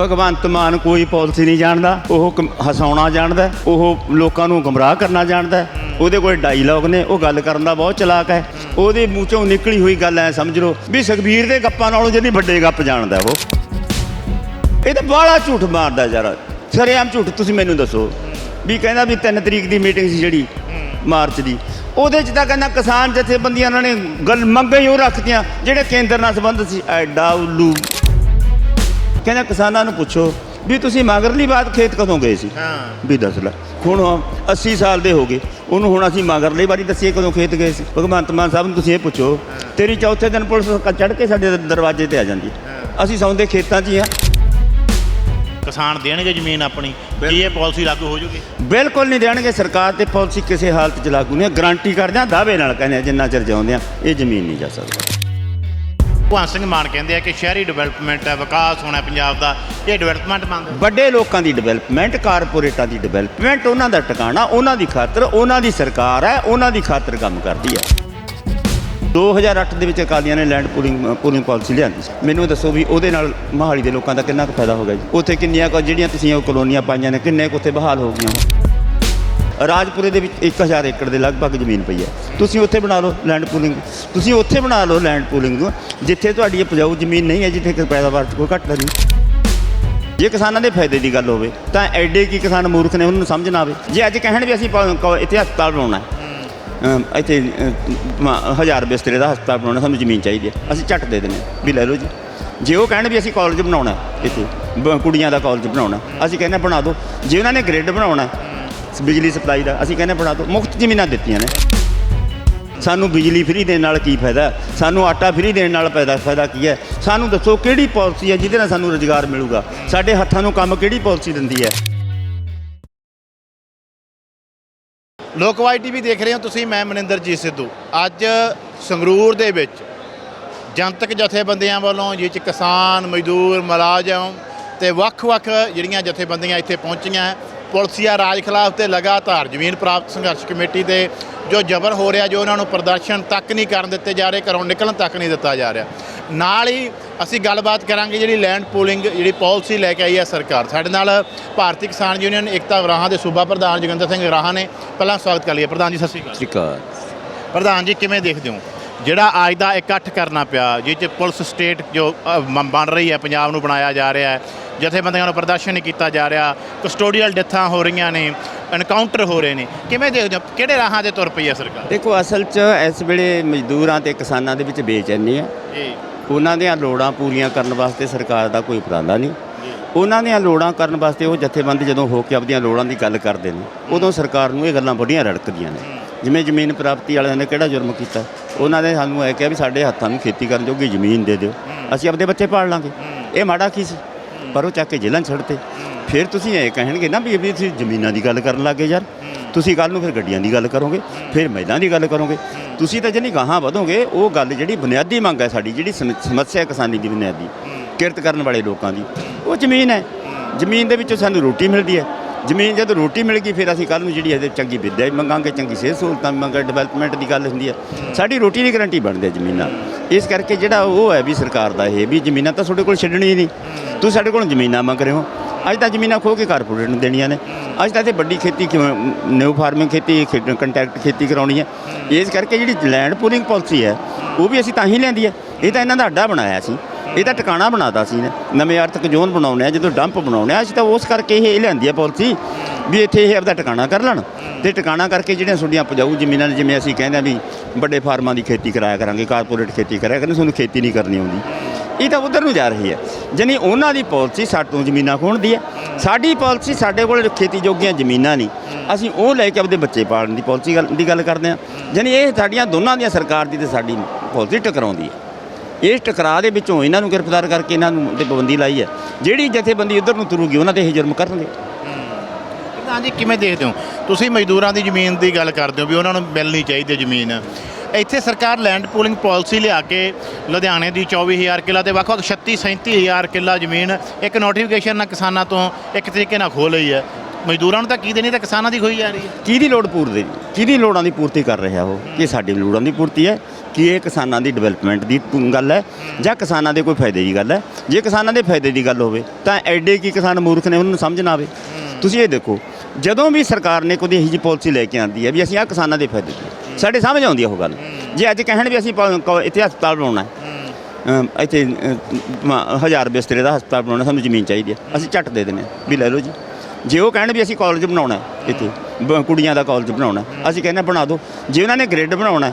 ਭਗਵੰਤ ਮਾਨ ਕੋਈ ਪਾਲਿਸੀ ਨਹੀਂ ਜਾਣਦਾ, ਉਹ ਕਮ- ਹਸਾਉਣਾ ਜਾਣਦਾ, ਉਹ ਲੋਕਾਂ ਨੂੰ ਗਮਰਾਹ ਕਰਨਾ ਜਾਣਦਾ, ਉਹਦੇ ਕੋਲ ਡਾਇਲੌਗ ਨੇ, ਉਹ ਗੱਲ ਕਰਨ ਦਾ ਬਹੁਤ ਚਲਾਕ ਹੈ। ਉਹਦੇ ਮੂੰਹ ਚੋਂ ਨਿਕਲੀ ਹੋਈ ਗੱਲ ਐ ਸਮਝ ਲਓ ਵੀ ਸੁਖਬੀਰ ਦੇ ਗੱਪਾਂ ਨਾਲੋਂ ਜਿਹੜੀ ਵੱਡੇ ਗੱਪ ਜਾਣਦਾ ਉਹ। ਇਹ ਤਾਂ ਬਾਹਲਾ ਝੂਠ ਮਾਰਦਾ ਯਾਰ, ਸਰੇਆਮ ਝੂਠ, ਤੁਸੀਂ ਮੈਨੂੰ ਦੱਸੋ ਵੀ ਕਹਿੰਦਾ ਵੀ 3 ਤਰੀਕ ਦੀ ਮੀਟਿੰਗ ਸੀ ਜਿਹੜੀ ਮਾਰਚ ਦੀ। ਉਹਦੇ ਚ ਤਾਂ ਕਹਿੰਦਾ ਕਿਸਾਨ ਜਥੇਬੰਦੀਆਂ ਉਹਨਾਂ ਨੇ ਗੱਲ ਮੰਗਾਂ ਹੀ ਉਹ ਰੱਖਤੀਆਂ, ਜਿਹੜੇ ਕੇਂਦਰ ਨਾਲ ਸੰਬੰਧਿਤ ਸੀ, ਐਡਾ ਉੱਲੂ। ਕਹਿੰਦਾ ਕਿਸਾਨਾਂ ਨੂੰ ਪੁੱਛੋ ਵੀ ਤੁਸੀਂ ਮਗਰਲੀ ਬਾਤ ਖੇਤ ਕਦੋਂ ਗਏ ਸੀ? ਹਾਂ। ਵੀ ਦੱਸ ਲੈ। ਹੁਣ 80 ਸਾਲ ਦੇ ਹੋ ਗਏ। ਉਹਨੂੰ ਹੁਣ ਅਸੀਂ ਮਗਰਲੀ ਵਾਰੀ ਦੱਸੀਏ ਕਦੋਂ ਖੇਤ ਗਏ ਸੀ? ਭਗਵੰਤ ਮਾਨ ਸਾਹਿਬ ਨੂੰ ਤੁਸੀਂ ਇਹ ਪੁੱਛੋ ਤੇਰੀ ਚੌਥੇ ਦਿਨ ਪੁਲਿਸ ਚੜ੍ਹ ਕੇ ਸਾਡੇ ਦਰਵਾਜ਼ੇ ਤੇ ਆ ਜਾਂਦੀ ਅਸੀਂ ਸੌਂਦੇ ਖੇਤਾਂ 'ਚ ਹੀ ਆ। ਕਿਸਾਨ ਦੇਣਗੇ ਜ਼ਮੀਨ ਆਪਣੀ। ਕੀ ਇਹ ਪਾਲਿਸੀ ਲਾਗੂ ਹੋ ਜੂਗੀ? ਬਿਲਕੁਲ ਨਹੀਂ ਦੇਣਗੇ। ਸਰਕਾਰ ਤੇ ਪਾਲਿਸੀ ਕਿਸੇ ਹਾਲਤ 'ਚ ਲਾਗੂ ਨਹੀਂ। ਗਾਰੰਟੀ ਕਰਦੇ ਆ ਦਾਅਵੇ ਨਾਲ ਕਹਿੰਦੇ ਆ ਜਿੰਨਾ ਚਿਰ ਜਿਉਂਦੇ ਆ ਇਹ ਜ਼ਮੀਨ ਨਹੀਂ ਜਾ ਸਕਦੀ। ਭਗਵੰਤ ਸਿੰਘ ਮਾਨ ਕਹਿੰਦੇ ਆ ਕਿ ਸ਼ਹਿਰੀ ਡਿਵੈਲਪਮੈਂਟ ਹੈ, ਵਿਕਾਸ ਹੋਣਾ ਪੰਜਾਬ ਦਾ। ਇਹ ਡਿਵੈਲਪਮੈਂਟ ਮੰਗਦੇ ਵੱਡੇ ਲੋਕਾਂ ਦੀ ਡਿਵੈਲਪਮੈਂਟ ਕਾਰਪੋਰੇਟਾਂ ਦੀ ਡਿਵੈਲਪਮੈਂਟ ਉਹਨਾਂ ਦਾ ਟਿਕਾਣਾ, ਉਹਨਾਂ ਦੀ ਖਾਤਰ, ਉਹਨਾਂ ਦੀ ਸਰਕਾਰ ਹੈ, ਉਹਨਾਂ ਦੀ ਖਾਤਰ ਕੰਮ ਕਰਦੀ ਹੈ। 2008 ਦੇ ਵਿੱਚ ਅਕਾਲੀਆਂ ਨੇ ਲੈਂਡ ਪੂਲਿੰਗ ਪੂਲਿੰਗ ਪਾਲਿਸੀ ਲਿਆਂਦੀ ਸੀ। ਮੈਨੂੰ ਦੱਸੋ ਵੀ ਉਹਦੇ ਨਾਲ ਮਹਾਲੀ ਦੇ ਲੋਕਾਂ ਦਾ ਕਿੰਨਾ ਕੁ ਫਾਇਦਾ ਹੋ ਗਿਆ ਜੀ? ਉੱਥੇ ਕਿੰਨੀਆਂ ਕੁ ਜਿਹੜੀਆਂ ਤੁਸੀਂ ਉਹ ਕਲੋਨੀਆਂ ਪਾਈਆਂ ਨੇ, ਕਿੰਨੇ ਕੁ ਉੱਥੇ ਬਹਾਲ ਹੋ ਗਈਆਂ ਰਾਜਪੁਰੇ ਦੇ ਵਿੱਚ 1000 ਏਕੜ ਦੇ ਲਗਭਗ ਜ਼ਮੀਨ ਪਈ ਹੈ। ਤੁਸੀਂ ਉੱਥੇ ਬਣਾ ਲਓ ਲੈਂਡ ਪੂਲਿੰਗ ਤੁਸੀਂ ਉੱਥੇ ਬਣਾ ਲਓ ਲੈਂਡ ਪੂਲਿੰਗ ਨੂੰ ਜਿੱਥੇ ਤੁਹਾਡੀ ਉਪਜਾਊ ਜ਼ਮੀਨ ਨਹੀਂ ਹੈ ਜਿੱਥੇ ਪੈਦਾਵਾਰ 'ਚ ਕੋਈ ਘਟਦਾ ਨਹੀਂ। ਜੇ ਕਿਸਾਨਾਂ ਦੇ ਫਾਇਦੇ ਦੀ ਗੱਲ ਹੋਵੇ ਤਾਂ ਐਡੇ ਕੀ ਕਿਸਾਨ ਮੂਰਖ ਨੇ ਉਹਨਾਂ ਨੂੰ ਸਮਝ ਨਾ ਆਵੇ। ਜੇ ਅੱਜ ਕਹਿਣ ਵੀ ਅਸੀਂ ਇੱਥੇ ਹਸਪਤਾਲ ਬਣਾਉਣਾ ਇੱਥੇ ਅ, ਹਜ਼ਾਰ ਬਿਸਤਰੇ ਦਾ ਹਸਪਤਾਲ ਬਣਾਉਣਾ ਸਾਨੂੰ ਜ਼ਮੀਨ ਚਾਹੀਦੀ ਹੈ। ਅਸੀਂ ਝੱਟ ਦੇ ਦਿੰਦੇ ਹਾਂ। ਵੀ ਲੈ ਲਓ ਜੀ। ਜੇ ਉਹ ਕਹਿਣ ਵੀ ਅਸੀਂ ਕਾਲਜ ਬਣਾਉਣਾ ਇੱਥੇ ਬ- ਕੁੜੀਆਂ ਦਾ ਕਾਲਜ ਬਣਾਉਣਾ ਅਸੀਂ ਕਹਿੰਦੇ ਬਣਾ ਦਿਓ। ਜੇ ਉਹਨਾਂ ਨੇ ਗ੍ਰਿਡ ਬਣਾਉਣਾ ਬਿਜਲੀ ਸਪਲਾਈ ਦਾ। ਅਸੀਂ ਕਹਿੰਦੇ ਹਾਂ ਬਣਾ ਦਿਓ ਮੁਫਤ ਜ਼ਮੀਨਾਂ ਦਿੱਤੀਆਂ ਨੇ। ਸਾਨੂੰ ਬਿਜਲੀ ਫ੍ਰੀ ਦੇਣ ਨਾਲ ਕੀ ਫਾਇਦਾ? ਸਾਨੂੰ ਆਟਾ ਫ੍ਰੀ ਦੇਣ ਨਾਲ ਪੈਦਾ ਫਾਇਦਾ ਕੀ ਹੈ? ਸਾਨੂੰ ਦੱਸੋ ਕਿਹੜੀ ਪਾਲਿਸੀ ਹੈ ਜਿਹਦੇ ਨਾਲ ਸਾਨੂੰ ਰੋਜ਼ਗਾਰ ਮਿਲੂਗਾ? ਸਾਡੇ ਹੱਥਾਂ ਨੂੰ ਕੰਮ ਕਿਹੜੀ ਪਾਲਿਸੀ ਦਿੰਦੀ ਹੈ? ਲੋਕਵਾਈ ਟੀਵੀ ਦੇਖ ਰਹੇ ਹੋ ਤੁਸੀਂ, ਮੈਂ ਮਨਿੰਦਰਜੀਤ ਸਿੱਧੂ। ਅੱਜ ਸੰਗਰੂਰ ਦੇ ਵਿੱਚ ਜਨਤਕ ਜਥੇਬੰਦੀਆਂ ਵੱਲੋਂ, ਜਿਹ ਚ ਕਿਸਾਨ, ਮਜ਼ਦੂਰ, ਮੁਲਾਜ਼ਮ ਤੇ ਵੱਖ-ਵੱਖ ਜਿਹੜੀਆਂ ਜਥੇਬੰਦੀਆਂ ਇੱਥੇ ਪਹੁੰਚੀਆਂ ਪੁਲਸੀਆ ਰਾਜ ਖਿਲਾਫ ਤੇ ਲਗਾਤਾਰ ਜ਼ਮੀਨ ਪ੍ਰਾਪਤ ਸੰਘਰਸ਼ ਕਮੇਟੀ ਦੇ ਜੋ ਜ਼ਬਰ ਹੋ ਰਿਹਾ ਜੋ ਉਹਨਾਂ ਨੂੰ ਪ੍ਰਦਰਸ਼ਨ ਤੱਕ ਨਹੀਂ ਕਰਨ ਦਿੱਤੇ ਜਾ ਰਹੇ ਘਰੋਂ ਨਿਕਲਣ ਤੱਕ ਨਹੀਂ ਦਿੱਤਾ ਜਾ ਰਿਹਾ। ਨਾਲ ਹੀ ਅਸੀਂ ਗੱਲਬਾਤ ਕਰਾਂਗੇ ਜਿਹੜੀ ਲੈਂਡ ਪੂਲਿੰਗ ਜਿਹੜੀ ਪਾਲਿਸੀ ਲੈ ਕੇ ਆਈ ਹੈ ਸਰਕਾਰ। ਸਾਡੇ ਨਾਲ ਭਾਰਤੀ ਕਿਸਾਨ ਯੂਨੀਅਨ ਏਕਤਾ ਵਰਾਹਾਂ ਦੇ ਸੂਬਾ ਪ੍ਰਧਾਨ ਜੋਗਿੰਦਰ ਸਿੰਘ ਰਾਹਾਂ ਨੇ। ਪਹਿਲਾਂ ਸਵਾਗਤ ਕਰ ਲਈਏ। ਪ੍ਰਧਾਨ ਜੀ ਸਤਿ ਸ਼੍ਰੀ ਅਕਾਲ। ਪ੍ਰਧਾਨ ਜੀ ਕਿਵੇਂ ਦੇਖਦੇ ਹੋ? ਜਿਹੜਾ ਅੱਜ ਦਾ ਇਕੱਠ ਕਰਨਾ ਪਿਆ 'ਚ ਪੁਲਿਸ ਸਟੇਟ ਜੋ ਬਣ ਰਹੀ ਹੈ ਪੰਜਾਬ ਨੂੰ ਬਣਾਇਆ ਜਾ ਰਿਹਾ ਹੈ ਜਥੇਬੰਦੀਆਂ ਨੂੰ ਪ੍ਰਦਰਸ਼ਨ ਨਹੀਂ ਕੀਤਾ ਜਾ ਰਿਹਾ ਕਸਟੋਡੀਅਲ ਡੈਥਾਂ ਹੋ ਰਹੀਆਂ ਨੇ ਐਨਕਾਊਂਟਰ ਹੋ ਰਹੇ ਨੇ। ਕਿਵੇਂ ਦੇਖਦੇ ਹੋ? ਕਿਹੜੇ ਰਾਹਾਂ ਤੇ ਤੁਰ ਪਈ ਹੈ ਸਰਕਾਰ? ਦੇਖੋ ਅਸਲ 'ਚ ਇਸ ਵੇਲੇ ਮਜ਼ਦੂਰਾਂ ਤੇ ਕਿਸਾਨਾਂ ਦੇ ਵਿੱਚ ਬੇਚੈਨੀ ਹੈ। ਜੀ। ਉਹਨਾਂ ਦੀਆਂ ਲੋੜਾਂ ਪੂਰੀਆਂ ਕਰਨ ਵਾਸਤੇ ਸਰਕਾਰ ਦਾ ਕੋਈ ਉਪਰਾਲਾ ਨਹੀਂ। ਉਹਨਾਂ ਦੀਆਂ ਲੋੜਾਂ ਕਰਨ ਵਾਸਤੇ ਉਹ ਜਥੇਬੰਦ ਜਦੋਂ ਹੋ ਕੇ ਆਪਣੀਆਂ ਲੋੜਾਂ ਦੀ ਗੱਲ ਕਰਦੇ ਨੇ ਉਦੋਂ ਸਰਕਾਰ ਨੂੰ ਇਹ ਗੱਲਾਂ ਬੜੀਆਂ ਰੜਕਦੀਆਂ ਨੇ। ਜਿਵੇਂ ਜ਼ਮੀਨ ਪ੍ਰਾਪਤੀ ਵਾਲਿਆਂ ਨੇ ਕਿਹੜਾ ਜੁਰਮ ਕੀਤਾ? ਉਹਨਾਂ ਨੇ ਸਾਨੂੰ ਇਹ ਕਿਹਾ ਵੀ ਸਾਡੇ ਹੱਥਾਂ ਨੂੰ ਖੇਤੀ ਕਰਨ ਜੋਗੀ ਜ਼ਮੀਨ ਦੇ ਦਿਓ। ਅਸੀਂ ਆਪਦੇ ਬੱਚੇ ਪਾਲ ਲਾਂਗੇ। ਇਹ ਮਾੜਾ ਕੀ ਸੀ? ਪਰ ਉਹ ਚੱਕ ਕੇ ਜੇਲ੍ਹਾਂ 'ਚ ਛੱਡਤੇ ਫਿਰ ਤੁਸੀਂ ਇਹ ਕਹਿਣਗੇ ਨਾ ਵੀ ਵੀ ਤੁਸੀਂ ਜ਼ਮੀਨਾਂ ਦੀ ਗੱਲ ਕਰਨ ਲੱਗੇ ਯਾਰ। ਤੁਸੀਂ ਕੱਲ ਨੂੰ ਫਿਰ ਗੱਡੀਆਂ ਦੀ ਗੱਲ ਕਰੋਗੇ, ਫਿਰ ਮਹਿਲਾਂ ਦੀ ਗੱਲ ਕਰੋਗੇ। ਤੁਸੀਂ ਤਾਂ ਜਿਹੜੀ ਗਾਹਾਂ ਵਧੋਗੇ, ਉਹ ਗੱਲ ਜਿਹੜੀ ਬੁਨਿਆਦੀ ਮੰਗ ਹੈ ਸਾਡੀ, ਜਿਹੜੀ ਸਮ- ਸਮੱਸਿਆ ਕਿਸਾਨੀ ਦੀ ਬੁਨਿਆਦੀ, ਕਿਰਤ ਕਰਨ ਵਾਲੇ ਲੋਕਾਂ ਦੀ, ਉਹ ਜ਼ਮੀਨ ਹੈ। ਜ਼ਮੀਨ ਦੇ ਵਿੱਚੋਂ ਸਾਨੂੰ ਰੋਟੀ ਮਿਲਦੀ ਹੈ। ਜ਼ਮੀਨ ਜਦੋਂ ਰੋਟੀ ਮਿਲ ਗਈ, ਫਿਰ ਅਸੀਂ ਕੱਲ ਨੂੰ ਜਿਹੜੀ ਇਹਦੇ ਚੰਗੀ ਵਿੱਦਿਆ ਵੀ ਮੰਗਾਂਗੇ, ਚੰਗੀ ਸਿਹਤ ਸਹੂਲਤਾਂ ਵੀ ਮੰਗਾਂਗੇ ਡਿਵੈਲਪਮੈਂਟ ਦੀ ਗੱਲ ਹੁੰਦੀ ਹੈ। ਸਾਡੀ ਰੋਟੀ ਦੀ ਗਾਰੰਟੀ ਬਣਦੀ ਹੈ ਜ਼ਮੀਨਾਂ ਇਸ ਕਰਕੇ ਜਿਹੜਾ ਉਹ ਹੈ ਵੀ ਸਰਕਾਰ ਦਾ ਇਹ ਵੀ ਜ਼ਮੀਨਾਂ ਤਾਂ ਤੁਹਾਡੇ ਕੋਲ ਛੱਡਣੀ ਹੀ ਨਹੀਂ। ਤੁਸੀਂ ਸਾਡੇ ਕੋਲ ਜ਼ਮੀਨਾਂ ਮੰਗ ਰਹੇ ਹੋ। ਅੱਜ ਤਾਂ ਜ਼ਮੀਨਾਂ ਖੋ ਕੇ ਕਾਰਪੋਰੇਟ ਨੂੰ ਦੇਣੀਆਂ ਨੇ। ਅੱਜ ਤਾਂ ਤੇ ਵੱਡੀ ਖੇਤੀ ਕਿਵੇਂ ਨਿਊ ਫਾਰਮਿੰਗ ਖੇਤੀ ਕੰਟੈਕਟ ਖੇਤੀ ਕਰਾਉਣੀ ਹੈ। ਇਸ ਕਰਕੇ ਜਿਹੜੀ ਲੈਂਡ ਪੂਲਿੰਗ ਪਾਲਿਸੀ ਹੈ, ਉਹ ਵੀ ਅਸੀਂ ਤਾਂ ਹੀ ਲੈਂਦੀ ਹੈ। ਇਹ ਤਾਂ ਇਹਨਾਂ ਦਾ ਅੱਡਾ ਬਣਾਇਆ ਸੀ। ਇਹ ਤਾਂ ਟਿਕਾਣਾ ਬਣਾਤਾ ਸੀ ਨੇ ਨਵੇਂ ਆਰਥਿਕ ਜ਼ੋਨ ਬਣਾਉਣੇ ਆ, ਜਦੋਂ ਡੰਪ ਬਣਾਉਣੇ ਆ, ਅਸੀਂ ਤਾਂ ਉਸ ਕਰਕੇ ਇਹ ਲਿਆਂਦੀ ਹੈ ਪਾਲਿਸੀ ਵੀ ਇੱਥੇ ਇਹ ਆਪਦਾ ਟਿਕਾਣਾ ਕਰ ਲੈਣ। ਤੇ ਟਿਕਾਣਾ ਕਰਕੇ ਜਿਹੜੀਆਂ ਤੁਹਾਡੀਆਂ ਉਪਜਾਊ ਜ਼ਮੀਨਾਂ ਨੇ, ਜਿਵੇਂ ਅਸੀਂ ਕਹਿੰਦੇ ਆ ਵੀ ਵੱਡੇ ਫਾਰਮਾਂ ਦੀ ਖੇਤੀ ਕਰਾਇਆ ਕਰਾਂਗੇ, ਕਾਰਪੋਰੇਟ ਖੇਤੀ ਕਰਾਇਆ ਕਰਾਂਗੇ ਤੁਹਾਨੂੰ ਖੇਤੀ ਨਹੀਂ ਕਰਨੀ ਆਉਂਦੀ। ਇਹ ਤਾਂ ਉਧਰ ਨੂੰ ਜਾ ਰਹੀ ਹੈ। ਜਾਣੀ ਉਹਨਾਂ ਦੀ ਪਾਲਿਸੀ ਸਾਡੇ ਤੋਂ ਜ਼ਮੀਨਾਂ ਖੋਹਣ ਦੀ ਹੈ। ਸਾਡੀ ਪਾਲਿਸੀ ਸਾਡੇ ਕੋਲ ਖੇਤੀ ਜੋਗੀਆਂ ਜ਼ਮੀਨਾਂ ਨਹੀਂ। ਅਸੀਂ ਉਹ ਲੈ ਕੇ ਆਪਦੇ ਬੱਚੇ ਪਾਲਣ ਦੀ ਪਾਲਿਸੀ ਗੱਲ ਦੀ ਗੱਲ ਕਰਦੇ ਹਾਂ ਜਾਣੀ ਇਹ ਸਾਡੀਆਂ ਦੋਨਾਂ ਦੀਆਂ ਸਰਕਾਰ ਦੀ ਤੇ ਸਾਡੀ ਪਾਲਿਸੀ ਟਕਰਾਉਂਦੀ ਹੈ। ਇਸ ਟਕਰਾਅ ਦੇ ਵਿੱਚੋਂ ਇਹਨਾਂ ਨੂੰ ਗ੍ਰਿਫਤਾਰ ਕਰਕੇ ਇਹਨਾਂ ਨੂੰ ਤੇ ਪਾਬੰਦੀ ਲਾਈ ਹੈ। ਜਿਹੜੀ ਜਥੇਬੰਦੀ ਉਧਰ ਨੂੰ ਤੁਰੂਗੀ ਉਹਨਾਂ ਤੇ ਇਹ ਜੁਰਮ ਕਰਨਗੇ। ਪ੍ਰਧਾਨ ਜੀ ਕਿਵੇਂ ਦੇਖਦੇ ਹੋ? ਤੁਸੀਂ ਮਜ਼ਦੂਰਾਂ ਦੀ ਜ਼ਮੀਨ ਦੀ ਗੱਲ ਕਰਦੇ ਹੋ ਵੀ ਉਹਨਾਂ ਨੂੰ ਮਿਲਣੀ ਚਾਹੀਦੀ ਜ਼ਮੀਨ। ਇੱਥੇ ਸਰਕਾਰ ਲੈਂਡ ਪੂਲਿੰਗ ਪਾਲਿਸੀ ਲਿਆ ਕੇ ਲੁਧਿਆਣੇ ਦੀ 24000 ਕਿੱਲਾ ਤੇ ਵੱਖ-ਵੱਖ 36 37000 ਕਿੱਲਾ ਜ਼ਮੀਨ ਇੱਕ ਨੋਟੀਫਿਕੇਸ਼ਨ ਨਾਲ ਕਿਸਾਨਾਂ ਤੋਂ ਇੱਕ ਤਰੀਕੇ ਨਾਲ ਖੋਹ ਲਈ ਹੈ। ਮਜ਼ਦੂਰਾਂ ਨੂੰ ਤਾਂ ਕੀ ਦੇਣੀ ਤਾਂ ਕਿਸਾਨਾਂ ਦੀ ਖੋਈ ਜਾ ਰਹੀ ਹੈ। ਕਿਹਦੀ ਲੋੜ ਪੂਰਦੀ ਕਿਹਦੀ ਲੋੜਾਂ ਦੀ ਪੂਰਤੀ ਕਰ ਰਿਹਾ ਉਹ? ਇਹ ਸਾਡੀ ਲੋੜਾਂ ਦੀ ਪੂਰਤੀ ਹੈ। ਕਿ ਇਹ ਕਿਸਾਨਾਂ ਦੀ ਡਿਵੈਲਪਮੈਂਟ ਦੀ ਗੱਲ ਹੈ ਜਾਂ ਕਿਸਾਨਾਂ ਦੇ ਕੋਈ ਫਾਇਦੇ ਦੀ ਗੱਲ ਹੈ। ਜੇ ਕਿਸਾਨਾਂ ਦੇ ਫਾਇਦੇ ਦੀ ਗੱਲ ਹੋਵੇ ਤਾਂ ਐਡੇ ਕੀ ਕਿਸਾਨ ਮੂਰਖ ਨੇ ਉਹਨਾਂ ਨੂੰ ਸਮਝ ਨਾ ਆਵੇ। ਤੁਸੀਂ ਇਹ ਦੇਖੋ ਜਦੋਂ ਵੀ ਸਰਕਾਰ ਨੇ ਕੋਈ ਇਹੋ ਜਿਹੀ ਪਾਲਿਸੀ ਲੈ ਕੇ ਆਂਦੀ ਹੈ ਵੀ ਅਸੀਂ ਆ ਕਿਸਾਨਾਂ ਦੇ ਫਾਇਦੇ ਦੀ ਸਾਡੇ ਸਮਝ ਆਉਂਦੀ ਹੈ ਉਹ ਗੱਲ। ਜੇ ਅੱਜ ਕਹਿਣ ਵੀ ਅਸੀਂ ਇੱਥੇ ਹਸਪਤਾਲ ਬਣਾਉਣਾ ਹੈ। ਇੱਥੇ ਅਮ, ਮ- ਹਜ਼ਾਰ ਬਿਸਤਰੇ ਦਾ ਹਸਪਤਾਲ ਬਣਾਉਣਾ ਸਾਨੂੰ ਜ਼ਮੀਨ ਚਾਹੀਦੀ ਹੈ। ਅਸੀਂ ਝੱਟ ਦੇ ਦਿੰਦੇ ਹਾਂ। ਵੀ ਲੈ ਲਓ ਜੀ। ਜੇ ਉਹ ਕਹਿਣ ਵੀ ਅਸੀਂ ਕਾਲਜ ਬਣਾਉਣਾ ਹੈ ਇੱਥੇ ਕੁੜੀਆਂ ਦਾ ਕਾਲਜ ਬਣਾਉਣਾ ਅਸੀਂ ਕਹਿੰਦੇ ਬਣਾ ਦਿਓ। ਜੇ ਉਹਨਾਂ ਨੇ ਗ੍ਰਿਡ ਬਣਾਉਣਾ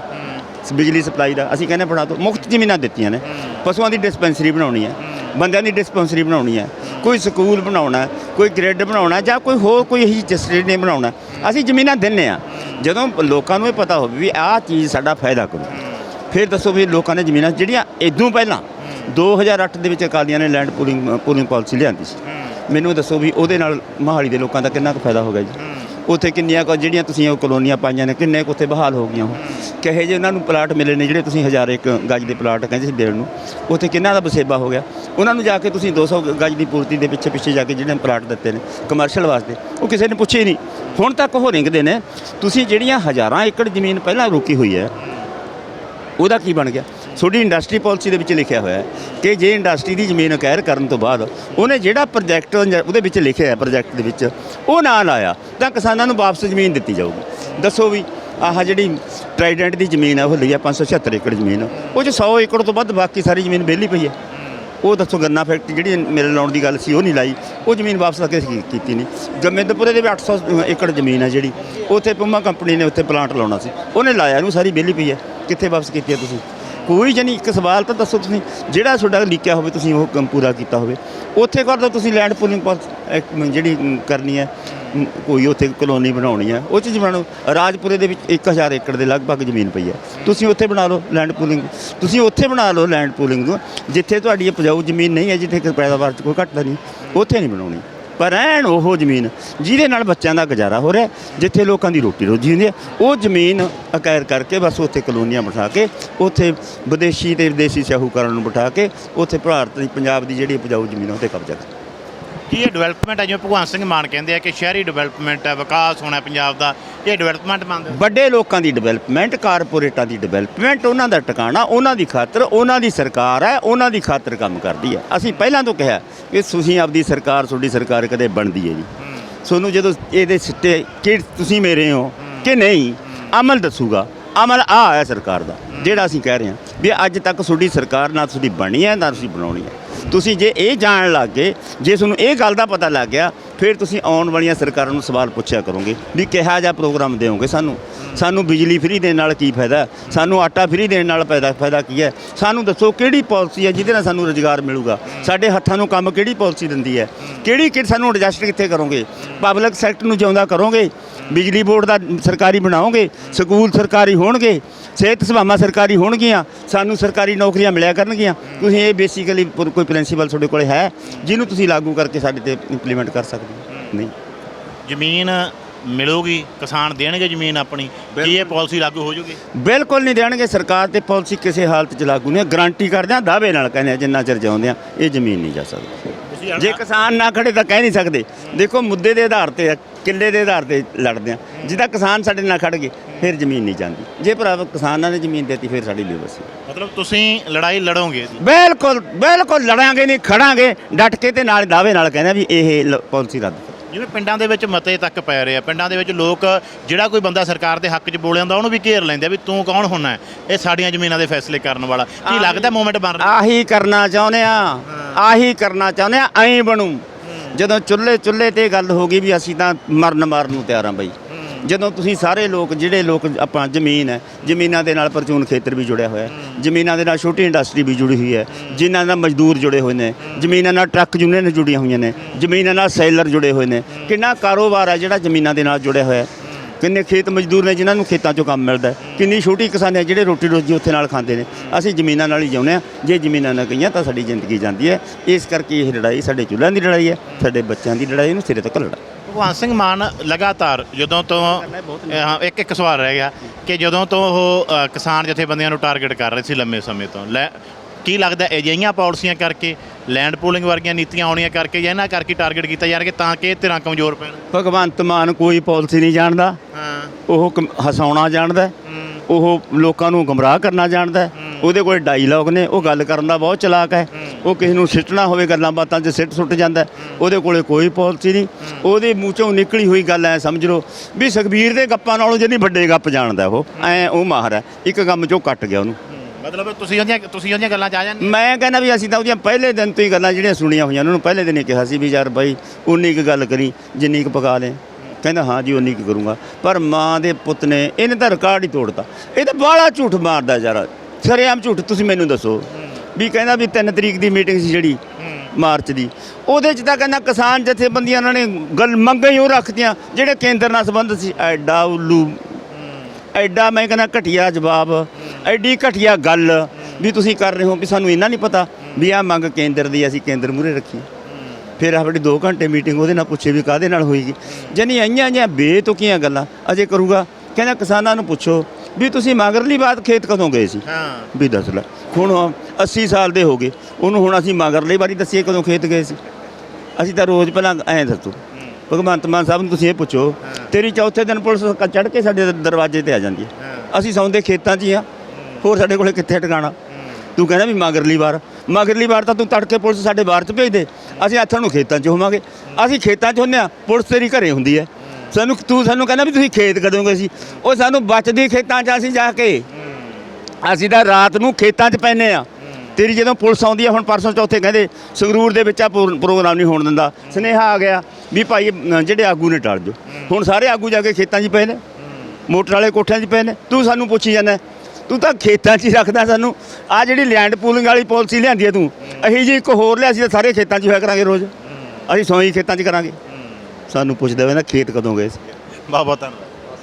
ਬਿਜਲੀ ਸਪਲਾਈ ਦਾ ਅਸੀਂ ਕਹਿੰਦੇ ਹਾਂ ਬਣਾ ਦਿਓ ਮੁਫਤ ਜ਼ਮੀਨਾਂ ਦਿੱਤੀਆਂ ਨੇ। ਪਸ਼ੂਆਂ ਦੀ ਡਿਸਪੈਂਸਰੀ ਬਣਾਉਣੀ ਹੈ ਬੰਦਿਆਂ ਦੀ ਡਿਸਪੈਂਸਰੀ ਬਣਾਉਣੀ ਹੈ ਕੋਈ ਸਕੂਲ ਬਣਾਉਣਾ ਹੈ, ਕੋਈ ਗ੍ਰਿਡ ਬਣਾਉਣਾ ਹੈ ਜਾਂ ਕੋਈ ਹੋਰ ਕੋਈ ਇਹੀ ਜਸਟਿਸ ਨੇ ਬਣਾਉਣਾ ਹੈ। ਅਸੀਂ ਜ਼ਮੀਨਾਂ ਦਿੰਨੇ ਆ ਜਦੋਂ ਲੋਕਾਂ ਨੂੰ ਇਹ ਪਤਾ ਹੋਵੇ ਵੀ ਆਹ ਚੀਜ਼ ਸਾਡਾ ਫਾਇਦਾ ਕਰੂ ਫਿਰ ਦੱਸੋ ਵੀ ਲੋਕਾਂ ਨੇ ਜ਼ਮੀਨਾਂ ਜਿਹੜੀਆਂ ਇਦੋਂ ਪਹਿਲਾਂ 2008 ਦੇ ਵਿੱਚ ਅਕਾਲੀਆਂ ਨੇ ਲੈਂਡ ਪੂਲਿੰਗ ਪੂਲਿੰਗ ਪਾਲਿਸੀ ਲਿਆਂਦੀ ਸੀ। ਮੈਨੂੰ ਦੱਸੋ ਵੀ ਉਹਦੇ ਨਾਲ ਮਹਾਲੀ ਦੇ ਲੋਕਾਂ ਦਾ ਕਿੰਨਾ ਕੁ ਫਾਇਦਾ ਹੋ ਗਿਆ ਜੀ? ਉੱਥੇ ਕਿੰਨੀਆਂ ਕੁ ਜਿਹੜੀਆਂ ਤੁਸੀਂ ਉਹ ਕਲੋਨੀਆਂ ਪਾਈਆਂ ਨੇ, ਕਿੰਨੇ ਕੁ ਉੱਥੇ ਬਹਾਲ ਹੋ ਗਈਆਂ ਉਹ। ਕਹੇ ਜੇ ਉਹਨਾਂ ਨੂੰ ਪਲਾਟ ਮਿਲੇ ਨੇ, ਜਿਹੜੇ ਤੁਸੀਂ ਹਜ਼ਾਰ ਇੱਕ ਗਜ ਦੇ ਪਲਾਟ ਕਹਿੰਦੇ ਸੀ ਦੇਣ ਨੂੰ। ਉੱਥੇ ਕਿੰਨਾ ਦਾ ਬਸੇਬਾ ਹੋ ਗਿਆ? ਉਹਨਾਂ ਨੂੰ ਜਾ ਕੇ ਤੁਸੀਂ 200 ਗਜ ਦੀ ਪੂਰਤੀ ਦੇ ਪਿੱਛੇ ਪਿੱਛੇ ਜਾ ਕੇ ਜਿਹੜੇ ਪਲਾਟ ਦਿੱਤੇ ਨੇ ਕਮਰਸ਼ੀਅਲ ਵਾਸਤੇ। ਉਹ ਕਿਸੇ ਨੇ ਪੁੱਛੇ ਹੀ ਨਹੀਂ। ਹੁਣ ਤੱਕ ਉਹ ਰਿੰਗਦੇ ਨੇ, ਤੁਸੀਂ ਜਿਹੜੀਆਂ ਹਜ਼ਾਰਾਂ ਏਕੜ ਜ਼ਮੀਨ ਪਹਿਲਾਂ ਰੋਕੀ ਹੋਈ ਹੈ, ਉਹਦਾ ਕੀ ਬਣ ਗਿਆ? ਤੁਹਾਡੀ ਇੰਡਸਟਰੀ ਪਾਲਿਸੀ ਦੇ ਵਿੱਚ ਲਿਖਿਆ ਹੋਇਆ ਹੈ ਕਿ ਜੇ ਇੰਡਸਟਰੀ ਦੀ ਜ਼ਮੀਨ ਅਕਵਾਇਰ ਕਰਨ ਤੋਂ ਬਾਅਦ ਉਹਨੇ ਜਿਹੜਾ ਪ੍ਰੋਜੈਕਟ ਉਹਦੇ ਵਿੱਚ ਲਿਖਿਆ ਹੈ ਪ੍ਰੋਜੈਕਟ ਦੇ ਵਿੱਚ, ਉਹ ਨਾ ਲਾਇਆ, ਤਾਂ ਕਿਸਾਨਾਂ ਨੂੰ ਵਾਪਸ ਜ਼ਮੀਨ ਦਿੱਤੀ ਜਾਊਗੀ। ਦੱਸੋ ਵੀ ਆਹ ਜਿਹੜੀ ਟ੍ਰਾਈਡੈਂਟ ਦੀ ਜ਼ਮੀਨ ਹੈ ਉਹ ਲਈ ਹੈ 576 ਏਕੜ ਜ਼ਮੀਨ। ਉਹ 'ਚ 100 ਏਕੜ ਤੋਂ ਵੱਧ ਬਾਕੀ ਸਾਰੀ ਜ਼ਮੀਨ ਵਿਹਲੀ ਪਈ ਹੈ। ਉਹ ਦੱਸੋ ਗੰਨਾ ਫੈਕਟਰੀ ਜਿਹੜੀ ਮੇਰੇ ਲਾਉਣ ਦੀ ਗੱਲ ਸੀ, ਉਹ ਨਹੀਂ ਲਾਈ। ਉਹ ਜ਼ਮੀਨ ਵਾਪਸ ਲੱਗੇ ਕੀਤੀ ਨਹੀਂ। ਗਮਿੰਦਪੁਰੇ ਦੇ ਵੀ 800 ਏਕੜ ਜ਼ਮੀਨ ਹੈ ਜਿਹੜੀ, ਉੱਥੇ ਪੁਮਾ ਕੰਪਨੀ ਨੇ ਉੱਥੇ ਪਲਾਂਟ ਲਾਉਣਾ ਸੀ। ਉਹਨੇ ਲਾਇਆ ਨੂੰ ਸਾਰੀ ਵਿਹਲੀ ਪਈ ਹੈ। ਕਿੱਥੇ ਵਾਪਸ ਕੀਤੀ ਹੈ ਤੁਸੀਂ? ਕੋਈ ਜਾਨੀ ਇੱਕ ਸਵਾਲ ਤਾਂ ਦੱਸੋ ਤੁਸੀਂ, ਜਿਹੜਾ ਤੁਹਾਡਾ ਲਿਖਿਆ ਹੋਵੇ, ਤੁਸੀਂ ਉਹ ਕੰਮ ਪੂਰਾ ਕੀਤਾ ਹੋਵੇ। ਉੱਥੇ ਕਰ ਦੋ ਤੁਸੀਂ ਲੈਂਡ ਪੂਲਿੰਗ ਜਿਹੜੀ ਕਰਨੀ ਹੈ ਕੋਈ ਉੱਥੇ ਕਲੋਨੀ ਬਣਾਉਣੀ ਹੈ, ਉਹ 'ਚ ਜੀ ਰਾਜਪੁਰੇ ਦੇ ਵਿੱਚ 1000 ਏਕੜ ਦੇ ਲਗਭਗ ਜ਼ਮੀਨ ਪਈ ਹੈ। ਤੁਸੀਂ ਉੱਥੇ ਬਣਾ ਲਓ ਲੈਂਡ ਪੂਲਿੰਗ ਤੁਸੀਂ ਉੱਥੇ ਬਣਾ ਲਓ ਲੈਂਡ ਪੂਲਿੰਗ ਜਿੱਥੇ ਤੁਹਾਡੀ ਉਪਜਾਊ ਜ਼ਮੀਨ ਨਹੀਂ ਹੈ, ਜਿੱਥੇ ਪੈਦਾਵਾਰ 'ਚ ਕੋਈ ਘਟਦਾ ਨਹੀਂ, ਉੱਥੇ ਨਹੀਂ ਬਣਾਉਣੀ। ਪਰ ਐਨ ਉਹ ਜ਼ਮੀਨ ਜਿਹਦੇ ਨਾਲ ਬੱਚਿਆਂ ਦਾ ਗੁਜ਼ਾਰਾ ਹੋ ਰਿਹਾ, ਜਿੱਥੇ ਲੋਕਾਂ ਦੀ ਰੋਟੀ ਰੋਜੀ ਹੁੰਦੀ ਹੈ, ਉਹ ਜ਼ਮੀਨ ਅਕੈਰ ਕਰਕੇ ਬਸ ਉੱਥੇ ਕਲੋਨੀਆਂ ਬਿਠਾ ਕੇ, ਉੱਥੇ ਵਿਦੇਸ਼ੀ ਤੇ ਵਿਦੇਸ਼ੀ ਸ਼ਾਹੂਕਾਰਾਂ ਨੂੰ ਬਿਠਾ ਕੇ, ਉੱਥੇ ਭਾਰਤ ਦੀ, ਪੰਜਾਬ ਦੀ ਜਿਹੜੀ ਉਪਜਾਊ ਜ਼ਮੀਨ ਆ ਉਹਤੇ ਕਬਜ਼ਾ ਕਰ ਕੀ ਇਹ ਡਿਵੈਲਪਮੈਂਟ ਹੈ ਜਿਵੇਂ ਭਗਵੰਤ ਸਿੰਘ ਮਾਨ ਕਹਿੰਦੇ ਆ ਕਿ ਸ਼ਹਿਰੀ ਡਿਵੈਲਪਮੈਂਟ ਹੈ ਵਿਕਾਸ ਹੋਣਾ ਪੰਜਾਬ ਦਾ ਇਹ ਡਿਵੈਲਪਮੈਂਟ ਮੰਨਦੇ ਹੋ? ਵੱਡੇ ਲੋਕਾਂ ਦੀ ਡਿਵੈਲਪਮੈਂਟ ਕਾਰਪੋਰੇਟਾਂ ਦੀ ਡਿਵੈਲਪਮੈਂਟ ਉਹਨਾਂ ਦਾ ਟਿਕਾਣਾ ਉਹਨਾਂ ਦੀ ਖਾਤਰ ਉਹਨਾਂ ਦੀ ਸਰਕਾਰ ਹੈ ਉਹਨਾਂ ਦੀ ਖਾਤਰ ਕੰਮ ਕਰਦੀ ਹੈ। ਅਸੀਂ ਪਹਿਲਾਂ ਤੋਂ ਕਿਹਾ ਕਿ ਤੁਸੀਂ ਆਪਦੀ ਸਰਕਾਰ ਤੁਹਾਡੀ ਸਰਕਾਰ ਕਦੇ ਬਣਦੀ ਹੈ ਜੀ। ਤੁਹਾਨੂੰ ਜਦੋਂ ਇਹਦੇ ਸਿੱਟੇ ਕਿ ਤੁਸੀਂ ਮੇਰੇ ਹੋ ਕਿ ਨਹੀਂ ਅਮਲ ਦੱਸੂਗਾ। ਅਮਲ ਆ ਹੈ ਸਰਕਾਰ ਦਾ ਜਿਹੜਾ ਅਸੀਂ ਕਹਿ ਰਹੇ ਹਾਂ ਵੀ ਅੱਜ ਤੱਕ ਤੁਹਾਡੀ ਸਰਕਾਰ ਨਾ ਤੁਹਾਡੀ ਬਣੀ ਹੈ ਨਾ ਤੁਸੀਂ ਬਣਾਉਣੀ ਹੈ। ਤੁਸੀਂ ਜੇ ਇਹ ਜਾਣ ਲੱਗ ਗਏ, ਜੇ ਤੁਹਾਨੂੰ ਇਹ ਗੱਲ ਦਾ ਪਤਾ ਲੱਗ ਗਿਆ, ਫਿਰ ਤੁਸੀਂ ਆਉਣ ਵਾਲੀਆਂ ਸਰਕਾਰਾਂ ਨੂੰ ਸਵਾਲ ਪੁੱਛਿਆ ਕਰੋਗੇ ਵੀ ਕਿਹਾ ਜਿਹਾ ਪ੍ਰੋਗਰਾਮ ਦਿਓਗੇ ਸਾਨੂੰ। ਸਾਨੂੰ ਬਿਜਲੀ ਫ੍ਰੀ ਦੇਣ ਨਾਲ ਕੀ ਫਾਇਦਾ? ਸਾਨੂੰ ਆਟਾ ਫ੍ਰੀ ਦੇਣ ਨਾਲ ਫਾਇਦਾ ਫਾਇਦਾ ਕੀ ਹੈ? ਸਾਨੂੰ ਦੱਸੋ ਕਿਹੜੀ ਪਾਲਿਸੀ ਹੈ ਜਿਹਦੇ ਨਾਲ ਸਾਨੂੰ ਰੋਜ਼ਗਾਰ ਮਿਲੂਗਾ? ਸਾਡੇ ਹੱਥਾਂ ਨੂੰ ਕੰਮ ਕਿਹੜੀ ਪਾਲਿਸੀ ਦਿੰਦੀ ਹੈ? ਕਿਹੜੀ ਕਿ ਸਾਨੂੰ ਐਡਜਸਟ ਕਿੱਥੇ ਕਰੋਗੇ? ਪਬਲਿਕ ਸੈਕਟਰ ਨੂੰ ਜਿਉਂਦਾ ਕਰੋਗੇ? ਬਿਜਲੀ ਬੋਰਡ ਦਾ ਸਰਕਾਰੀ ਬਣਾਓਗੇ ਸਕੂਲ ਸਰਕਾਰੀ ਹੋਣਗੇ ਸਿਹਤ ਸੇਵਾਵਾਂ ਸਰਕਾਰੀ ਹੋਣਗੀਆਂ ਸਾਨੂੰ ਸਰਕਾਰੀ ਨੌਕਰੀਆਂ ਮਿਲਿਆ ਕਰਨਗੀਆਂ ਤੁਸੀਂ ਇਹ ਬੇਸਿਕਲੀ ਕੋਈ ਪ੍ਰਿੰਸੀਪਲ ਤੁਹਾਡੇ ਕੋਲੇ ਹੈ ਜਿਹਨੂੰ ਤੁਸੀਂ ਲਾਗੂ ਕਰਕੇ ਸਾਡੇ ਤੇ ਇੰਪਲੀਮੈਂਟ ਕਰ ਸਕਦੇ ਹੋ। ਨਹੀਂ। ਜ਼ਮੀਨ ਮਿਲੂਗੀ ਕਿਸਾਨ ਦੇਣਗੇ ਜ਼ਮੀਨ ਆਪਣੀ ਕੀ ਇਹ ਪਾਲਿਸੀ ਲਾਗੂ ਹੋ ਜੂਗੀ? ਬਿਲਕੁਲ ਨਹੀਂ ਦੇਣਗੇ ਸਰਕਾਰ ਤੇ ਪਾਲਿਸੀ ਕਿਸੇ ਹਾਲਤ 'ਚ ਲਾਗੂ ਨਹੀਂ ਗਾਰੰਟੀ ਕਰਦੇ ਆ ਦਾਅਵੇ ਨਾਲ ਕਹਿੰਦੇ ਆ ਜਿੰਨਾ ਚਿਰ ਜਿਉਂਦੇ ਆ ਇਹ ਜ਼ਮੀਨ ਨਹੀਂ ਜਾ ਸਕਦੀ। ਜੇ ਕਿਸਾਨ ਨਾ ਖੜੇ ਤਾਂ ਕਹਿ ਨਹੀਂ ਸਕਦੇ। ਦੇਖੋ ਮੁੱਦੇ ਦੇ ਆਧਾਰ ਤੇ ਆ, ਕਿੱਲੇ ਦੇ ਆਧਾਰ ਤੇ ਲੜਦੇ ਆ। ਜਿਹਦਾ ਕਿਸਾਨ ਸਾਡੇ ਨਾਲ ਖੜ ਗਏ ਫਿਰ ਜ਼ਮੀਨ ਨਹੀਂ ਜਾਂਦੀ। ਜੇ ਭਰਾ ਕਿਸਾਨਾਂ ਨੇ ਜ਼ਮੀਨ ਦਿੱਤੀ ਫਿਰ ਸਾਡੀ ਬੇਵਸੀ ਮਤਲਬ ਤੁਸੀਂ ਲੜਾਈ ਲੜੋਗੇ ਬਿਲਕੁਲ ਬਿਲਕੁਲ ਲੜਾਂਗੇ ਨਹੀਂ ਖੜਾਂਗੇ। ਡਟ ਕੇ ਤੇ ਨਾਲ ਦਾਅਵੇ ਨਾਲ ਕਹਿੰਦੇ ਵੀ ਇਹ ਪਾਲਿਸੀ ਰੱਦ ਕਰੋ। ਜਿਵੇਂ ਪਿੰਡਾਂ ਦੇ ਵਿੱਚ ਮਤੇ ਤੱਕ ਪੈ ਰਹੇ ਆ ਪਿੰਡਾਂ ਦੇ ਵਿੱਚ ਲੋਕ ਜਿਹੜਾ ਕੋਈ ਬੰਦਾ ਸਰਕਾਰ ਦੇ ਹੱਕ 'ਚ ਬੋਲ ਜਾਂਦਾ ਉਹਨੂੰ ਵੀ ਘੇਰ ਲੈਂਦੇ ਆ ਵੀ ਤੂੰ ਕੌਣ ਹੁੰਨਾ ਹੈ? ਇਹ ਸਾਡੀਆਂ ਜ਼ਮੀਨਾਂ ਦੇ ਫੈਸਲੇ ਕਰਨ ਵਾਲਾ। ਕੀ ਲੱਗਦਾ ਮੂਵਮੈਂਟ ਬਣ ਰਿਹਾ? ਆਹੀ ਕਰਨਾ ਚਾਹੁੰਦੇ ਆ। ਆਹੀ ਕਰਨਾ ਚਾਹੁੰਦੇ ਆ ਐਂ ਬਣੂ। ਜਦੋਂ ਚੁੱਲ੍ਹੇ ਚੁੱਲ੍ਹੇ ਤੇ ਗੱਲ ਹੋ ਗਈ ਵੀ ਅਸੀਂ ਤਾਂ ਮਰਨ ਮਾਰਨ ਨੂੰ ਤਿਆਰ ਆ ਬਈ। ਜਦੋਂ ਤੁਸੀਂ ਸਾਰੇ ਲੋਕ ਜਿਹੜੇ ਲੋਕ ਆਪਾਂ ਜ਼ਮੀਨ ਹੈ ਜ਼ਮੀਨਾਂ ਦੇ ਨਾਲ ਪਰਚੂਨ ਖੇਤਰ ਵੀ ਜੁੜਿਆ ਹੋਇਆ ਹੈ। ਜ਼ਮੀਨਾਂ ਦੇ ਨਾਲ ਛੋਟੀ ਇੰਡਸਟਰੀ ਵੀ ਜੁੜੀ ਹੋਈ ਹੈ। ਜਿਨ੍ਹਾਂ ਨਾਲ ਮਜ਼ਦੂਰ ਜੁੜੇ ਹੋਏ ਨੇ ਜ਼ਮੀਨਾਂ ਨਾਲ ਟਰੱਕ ਯੂਨੀਅਨ ਜੁੜੀਆਂ ਹੋਈਆਂ ਨੇ ਜ਼ਮੀਨਾਂ ਨਾਲ ਸੈਲਰ ਜੁੜੇ ਹੋਏ ਨੇ। ਕਿੰਨਾ ਕਾਰੋਬਾਰ ਹੈ ਜਿਹੜਾ ਜ਼ਮੀਨਾਂ ਦੇ ਨਾਲ ਜੁੜਿਆ ਹੋਇਆ ਹੈ। ਕਿੰਨੇ ਖੇਤ ਮਜ਼ਦੂਰ ਨੇ ਜਿਨ੍ਹਾਂ ਨੂੰ ਖੇਤਾਂ 'ਚੋਂ ਕੰਮ ਮਿਲਦਾ। ਕਿੰਨੀ ਛੋਟੀ ਕਿਸਾਨ ਹੈ ਜਿਹੜੇ ਰੋਟੀ ਰੋਜੀ ਉੱਥੇ ਨਾਲ ਖਾਂਦੇ ਨੇ। ਅਸੀਂ ਜ਼ਮੀਨਾਂ ਨਾਲ ਹੀ ਜਿਉਂਦੇ ਹਾਂ। ਜੇ ਜ਼ਮੀਨਾਂ ਨਾ ਗਈਆਂ ਤਾਂ ਸਾਡੀ ਜ਼ਿੰਦਗੀ ਜਾਂਦੀ ਹੈ। ਇਸ ਕਰਕੇ ਇਹ ਲੜਾਈ ਸਾਡੇ ਚੁੱਲ੍ਹਿਆਂ ਦੀ ਲੜਾਈ ਹੈ ਸਾਡੇ ਬੱਚਿਆਂ ਦੀ ਲੜਾਈ ਨੂੰ ਸਿਰੇ ਤੱਕ ਲੜਾ ਭਗਵੰਤ ਸਿੰਘ ਮਾਨ ਲਗਾਤਾਰ ਜਦੋਂ ਤੋਂ ਹਾਂ, ਇੱਕ ਇੱਕ ਸਵਾਲ ਰਹਿ ਗਿਆ ਕਿ ਜਦੋਂ ਤੋਂ ਉਹ ਅ, ਕਿਸਾਨ ਜਥੇਬੰਦੀਆਂ ਨੂੰ ਟਾਰਗੇਟ ਕਰ ਰਹੇ ਸੀ ਲੰਮੇ ਸਮੇਂ ਤੋਂ ਲੈ ਕੀ ਲੱਗਦਾ ਅਜਿਹੀਆਂ ਪਾਲਿਸੀਆਂ ਕਰਕੇ ਲੈਂਡ ਪੂਲਿੰਗ ਵਰਗੀਆਂ ਨੀਤੀਆਂ ਆਉਣੀਆਂ ਕਰਕੇ ਜਾਂ ਇਹਨਾਂ ਕਰਕੇ ਟਾਰਗੇਟ ਕੀਤਾ ਜਾ ਰਿਹਾ ਤਾਂ ਕਿ ਇਹ ਧਿਰਾਂ ਕਮਜ਼ੋਰ ਪੈਣ ਭਗਵੰਤ ਮਾਨ ਕੋਈ ਪਾਲਿਸੀ ਨਹੀਂ ਜਾਣਦਾ ਹਾਂ ਉਹ ਕਮ- ਹਸਾਉਣਾ ਜਾਣਦਾ ਹੈ। ਉਹ ਲੋਕਾਂ ਨੂੰ ਗਮਰਾਹ ਕਰਨਾ ਜਾਣਦਾ ਹੈ। ਉਹਦੇ ਕੋਲ ਡਾਇਲੌਗ ਨੇ ਉਹ ਗੱਲ ਕਰਨ ਦਾ ਬਹੁਤ ਚਲਾਕ ਹੈ। ਉਹ ਕਿਸੇ ਨੂੰ ਸਿੱਟਣਾ ਹੋਵੇ ਗੱਲਾਂ ਬਾਤਾਂ 'ਚ ਸਿੱਟ ਸੁੱਟ ਜਾਂਦਾ। ਉਹਦੇ ਕੋਲੇ ਕੋਈ ਪਾਲਿਸੀ ਨਹੀਂ। ਉਹਦੇ ਮੂੰਹ ਚੋਂ ਨਿਕਲੀ ਹੋਈ ਗੱਲ ਐ ਸਮਝ ਲਓ ਵੀ ਸੁਖਬੀਰ ਦੇ ਗੱਪਾਂ ਨਾਲੋਂ ਜਿੰਨੀ ਵੱਡੇ ਗੱਪ ਜਾਣਦਾ ਉਹ। ਐ ਉਹ ਮਾਹਰ ਹੈ। ਇੱਕ ਕੰਮ ਚੋਂ ਕੱਟ ਗਿਆ ਉਹਨੂੰ। ਮਤਲਬ ਤੁਸੀਂ ਉਹਦੀਆਂ ਤੁਸੀਂ ਉਹਦੀਆਂ ਗੱਲਾਂ 'ਚ ਆ ਜਾਂਦੇ ਮੈਂ ਕਹਿੰਦਾ ਵੀ ਅਸੀਂ ਤਾਂ ਉਹਦੀਆਂ ਪਹਿਲੇ ਦਿਨ ਤੋਂ ਹੀ ਗੱਲਾਂ ਜਿਹੜੀਆਂ ਸੁਣੀਆਂ ਹੋਈਆਂ ਉਹਨਾਂ ਨੂੰ ਪਹਿਲੇ ਦਿਨ ਹੀ ਕਿਹਾ ਸੀ ਵੀ ਯਾਰ ਬਾਈ ਉਨੀ ਕੁ ਗੱਲ ਕਰੀ ਜਿੰਨੀ ਕੁ ਪਕਾ ਲੈ ਕਹਿੰਦਾ, ਹਾਂ ਜੀ, ਉਨੀ ਕੀ ਕਰੂੰਗਾ। ਪਰ ਮਾਂ ਦੇ ਪੁੱਤ ਨੇ ਇਹਨੇ ਤਾਂ ਰਿਕਾਰਡ ਹੀ ਤੋੜਤਾ। ਇਹ ਤਾਂ ਬਾਹਲਾ ਝੂਠ ਮਾਰਦਾ ਯਾਰ। ਸਰੇਆਮ ਝੂਠ, ਤੁਸੀਂ ਮੈਨੂੰ ਦੱਸੋ ਵੀ ਕਹਿੰਦਾ ਵੀ 3 ਤਰੀਕ ਦੀ ਮੀਟਿੰਗ ਸੀ ਜਿਹੜੀ ਮਾਰਚ ਦੀ। ਉਹਦੇ ਚ ਤਾਂ ਕਹਿੰਦਾ ਕਿਸਾਨ ਜਥੇਬੰਦੀਆਂ ਉਹਨਾਂ ਨੇ ਗੱਲ ਮੰਗਾਂ ਹੀ ਉਹ ਰੱਖਦੀਆਂ ਜਿਹੜੇ ਕੇਂਦਰ ਨਾਲ ਸੰਬੰਧ ਸੀ। ਐਡਾ ਉੱਲੂ, ਐਡਾ ਮੈਂ ਕਹਿੰਦਾ ਘਟੀਆ ਜਵਾਬ, ਐਡੀ ਘਟੀਆ ਗੱਲ ਵੀ ਤੁਸੀਂ ਕਰ ਰਹੇ ਹੋ ਵੀ ਸਾਨੂੰ ਇੰਨਾ ਨਹੀਂ ਪਤਾ ਵੀ ਆ ਮੰਗ ਕੇਂਦਰ ਦੀ ਅਸੀਂ ਕੇਂਦਰ ਮੂਰੇ ਰੱਖੀ ਫਿਰ ਆਪਣੀ 2 ਘੰਟੇ ਮੀਟਿੰਗ ਉਹਦੇ ਨਾਲ ਪੁੱਛੇ ਵੀ ਕਾਦੇ ਨਾਲ ਹੋਈਗੀ ਜਾਨੀ ਆਈਆਂ ਆਈਆਂ ਬੇਤੁਕੀਆਂ ਗੱਲਾਂ ਅਜੇ ਕਰੂਗਾ। ਕਹਿੰਦਾ ਕਿਸਾਨਾਂ ਨੂੰ ਪੁੱਛੋ ਵੀ ਤੁਸੀਂ ਮਗਰਲੀ ਬਾਤ ਖੇਤ ਕਦੋਂ ਗਏ ਸੀ? ਹਾਂ। ਵੀ ਦੱਸ ਲੈ। ਹੁਣ 80 ਸਾਲ ਦੇ ਹੋ ਗਏ। ਉਹਨੂੰ ਹੁਣ ਅਸੀਂ ਮਗਰਲੀ ਵਾਰੀ ਦੱਸੀਏ ਕਦੋਂ ਖੇਤ ਗਏ ਸੀ। ਅਸੀਂ ਤਾਂ ਰੋਜ਼ ਪਹਿਲਾਂ ਐਂ ਦੱਸੋ ਭਗਵੰਤ ਮਾਨ ਸਾਹਿਬ ਨੂੰ ਤੁਸੀਂ ਇਹ ਪੁੱਛੋ ਤੇਰੀ ਚੌਥੇ ਦਿਨ ਪੁਲਿਸ ਚੜ ਕੇ ਸਾਡੇ ਦਰਵਾਜ਼ੇ ਤੇ ਆ ਜਾਂਦੀ ਹੈ। ਅਸੀਂ ਸੌਂਦੇ ਖੇਤਾਂ 'ਚ ਹੀ ਆ ਹੋਰ ਸਾਡੇ ਕੋਲੇ ਕਿੱਥੇ ਟਿਕਾਣਾ? ਤੂੰ ਕਹਿੰਦਾ ਵੀ ਮਗਰਲੀ ਵਾਰ। ਮਗਰਲੀ ਵਾਰ ਤਾਂ ਤੂੰ ਤੜਕੇ ਪੁਲਿਸ ਸਾਡੇ ਬਾਹਰ 'ਚ ਭੇਜ ਦੇ। ਅਸੀਂ ਹੱਥਾਂ ਨੂੰ ਖੇਤਾਂ 'ਚ ਹੋਵਾਂਗੇ। ਅਸੀਂ ਖੇਤਾਂ 'ਚ ਹੁੰਦੇ ਆ ਪੁਲਿਸ ਤੇਰੀ ਘਰੇ ਹੁੰਦੀ ਹੈ। ਸਾਨੂੰ ਤੂੰ ਸਾਨੂੰ ਕਹਿੰਦਾ ਵੀ ਤੁਸੀਂ ਖੇਤ ਕਦੋਂ ਗਏ ਸੀ? ਉਹ ਸਾਨੂੰ ਬਚਦੀ ਖੇਤਾਂ 'ਚ ਅਸੀਂ ਜਾ ਕੇ। ਅਸੀਂ ਤਾਂ ਰਾਤ ਨੂੰ ਖੇਤਾਂ 'ਚ ਪੈਨੇ ਆ ਤੇਰੀ ਜਦੋਂ ਪੁਲਿਸ ਆਉਂਦੀ ਆ ਹੁਣ ਪਰਸੋਂ ਚੌਥੇ ਕਹਿੰਦੇ ਸੰਗਰੂਰ ਦੇ ਵਿੱਚ ਆ ਪ੍ਰੋ- ਪ੍ਰੋਗਰਾਮ ਨਹੀਂ ਹੋਣ ਦਿੰਦਾ। ਸਨੇਹਾ ਆ ਗਿਆ ਵੀ ਭਾਈ ਅਮ, ਜਿਹੜੇ ਆਗੂ ਨੇ ਟਾਲ ਜੋ ਹੁਣ ਸਾਰੇ ਆਗੂ ਜਾ ਕੇ ਖੇਤਾਂ 'ਚ ਪਏ ਨੇ। ਮੋਟਰ ਵਾਲੇ ਕੋਠਿਆਂ 'ਚ ਪਏ ਨੇ। ਤੂੰ ਸਾਨੂੰ ਪੁੱਛੀ ਜਾਂਦਾ। ਤੂੰ ਤਾਂ ਖੇਤਾਂ 'ਚ ਹੀ ਰੱਖਦਾ ਸਾਨੂੰ। ਆ ਜਿਹੜੀ ਲੈਂਡ ਪੂਲਿੰਗ ਵਾਲੀ ਪਾਲਿਸੀ ਲਿਆਂਦੀ ਆ ਤੂੰ ਅਹੀ ਜੀ ਇੱਕ ਹੋਰ ਲਿਆ ਸੀ ਤਾਂ ਸਾਰੇ ਖੇਤਾਂ 'ਚ ਹੀ ਹੋਇਆ ਕਰਾਂਗੇ ਰੋਜ਼। ਅਸੀਂ ਸੌਂ ਹੀ ਖੇਤਾਂ 'ਚ ਕਰਾਂਗੇ। ਸਾਨੂੰ ਪੁੱਛਦੇ ਹੋਏ ਨਾ ਖੇਤ ਕਦੋਂ ਗਏ ਸੀ। ਬਹੁਤ ਬਹੁਤ ਧੰਨਵਾਦ।